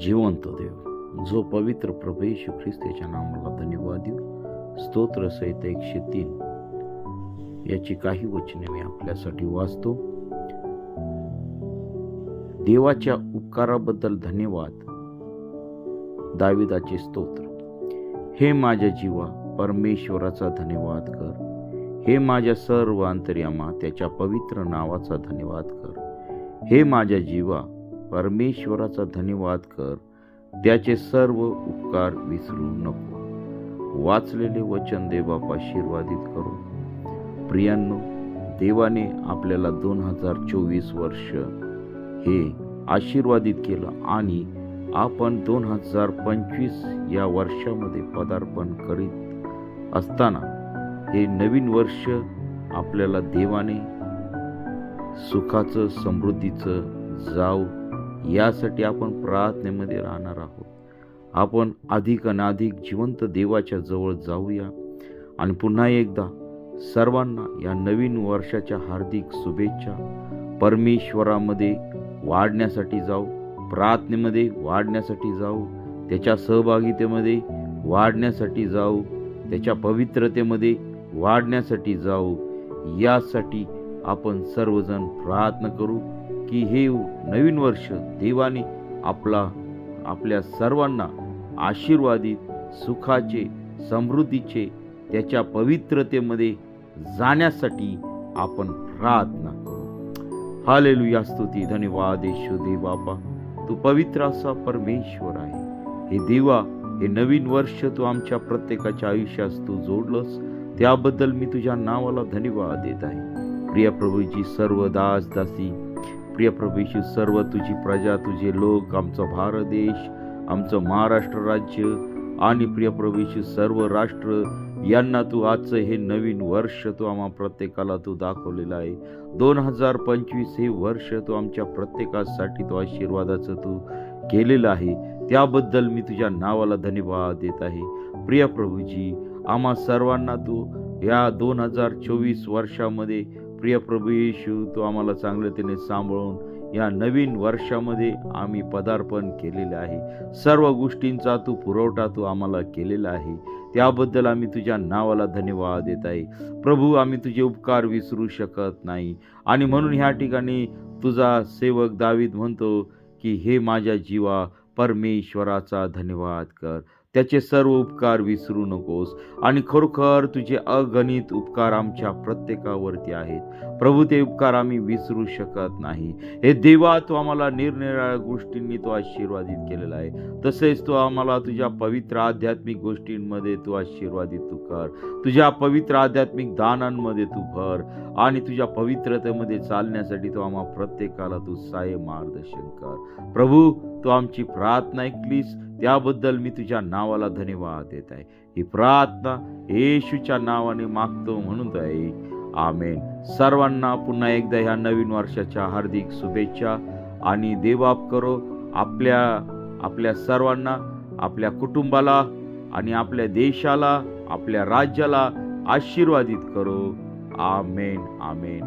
जिवंत देव जो पवित्र प्रभू येशू ख्रिस्त याच्या नामाला धन्यवाद देऊ. स्तोत्र सहित एकशे तीन. याची काही वचने मी आपल्यासाठी वाचतो. देवाच्या उपकाराबद्दल धन्यवाद. दाविदाचे स्तोत्र. हे माझ्या जीवा परमेश्वराचा धन्यवाद कर. हे माझ्या सर्व अंतर्यामा त्याच्या पवित्र नावाचा धन्यवाद कर. हे माझ्या जीवा परमेश्वराचा धन्यवाद कर. त्याचे सर्व उपकार विसरू नको. वाचलेले वचन देवाप आशीर्वादित करू. प्रियांनो देवाने आपल्याला दोन हजार चोवीस वर्ष हे आशीर्वादित केलं आणि आपण दोन हजार पंचवीस या वर्षामध्ये पदार्पण करीत असताना हे नवीन वर्ष आपल्याला देवाने सुखाचं समृद्धीचं जाऊ यासाठी आपण प्रार्थनेमध्ये राहणार आहोत. आपण अधिक अनाधिक जिवंत देवाच्या जवळ जाऊया. आणि पुन्हा एकदा सर्वांना या नवीन वर्षाच्या हार्दिक शुभेच्छा. परमेश्वरामध्ये वाढण्यासाठी जाऊ प्रार्थनेमध्ये वाढण्यासाठी जाऊ त्याच्या सहभागितेमध्ये वाढण्यासाठी जाऊ त्याच्या पवित्रतेमध्ये वाढण्यासाठी जाऊ. यासाठी आपण सर्वजण प्रार्थना करू. की हे नवीन वर्ष देवाने आपला आपल्या सर्वांना आशीर्वादित सुखाचे समृद्धीचे त्याच्या पवित्रतेमध्ये जाण्यासाठी आपण प्रार्थना करू. हालेलुया स्तुती धन्यवाद येशू देवापा तू पवित्र असा परमेश्वर आहे. हे देवा हे नवीन वर्ष तू आमच्या प्रत्येकाच्या आयुष्यास तू जोडलंस. त्याबद्दल मी तुझ्या नावाला धन्यवाद देत आहे. प्रिय प्रभूजी सर्व दास दासी प्रिय प्रभूची सर्व तुझी प्रजा तुझे लोक आमचा भारत देश आमचं महाराष्ट्र राज्य आणि प्रिय प्रभूची सर्व राष्ट्र यांना तू आजचं हे नवीन वर्ष तू आम्हा प्रत्येकाला तू दाखवलेलं आहे. दोन हजार पंचवीस हे वर्ष तू आमच्या प्रत्येकासाठी तो आशीर्वादाचं तू केलेलं आहे. त्याबद्दल मी तुझ्या नावाला धन्यवाद देत आहे. प्रिय प्रभूजी आम्हा सर्वांना तू या दोन हजार चोवीस वर्षामध्ये प्रिय प्रभू येशू तू आम्हाला चांगलतेने सांभाळून या नवीन वर्षामध्ये आम्ही पदार्पण केलेले आहे. सर्व गोष्टींचा तू पुरवठा तू आम्हाला केलेला आहे. त्याबद्दल आम्ही तुझ्या नावाला धन्यवाद देत आहे. प्रभू आम्ही तुझे उपकार विसरू शकत नाही. आणि म्हणून ह्या ठिकाणी तुझा सेवक दावीद म्हणतो की हे माझ्या जीवा परमेश्वराचा धन्यवाद कर. त्याचे सर्व उपकार विसरू नकोस. आणि खरोखर तुझे अगणित उपकार आमच्या प्रत्येकावरती आहेत. प्रभू ते उपकार आम्ही विसरू शकत नाही. हे देवा तू आम्हाला निरनिराळ्या गोष्टींनी तो आशीर्वादित केलेला आहे. तसेच तू आम्हाला तुझ्या पवित्र आध्यात्मिक गोष्टींमध्ये तू आशीर्वादित तू कर. तुझ्या पवित्र आध्यात्मिक दानांमध्ये तू भर. आणि तुझ्या पवित्रतेमध्ये चालण्यासाठी तू आम्हा प्रत्येकाला तू साय मार्गदर्शन कर. प्रभू तू आमची प्रार्थना ऐकलीस. त्याबद्दल मी तुझ्या नावाला धन्यवाद देत आहे. ही प्रार्थना येशूच्या नावाने मागतो म्हणून आहे. आमेन. सर्वांना पुन्हा एकदा ह्या नवीन वर्षाच्या हार्दिक शुभेच्छा आणि देवाप करो आपल्या आपल्या सर्वांना आपल्या कुटुंबाला आणि आपल्या देशाला आपल्या राज्याला आशीर्वादित करो. आमेन आमेन.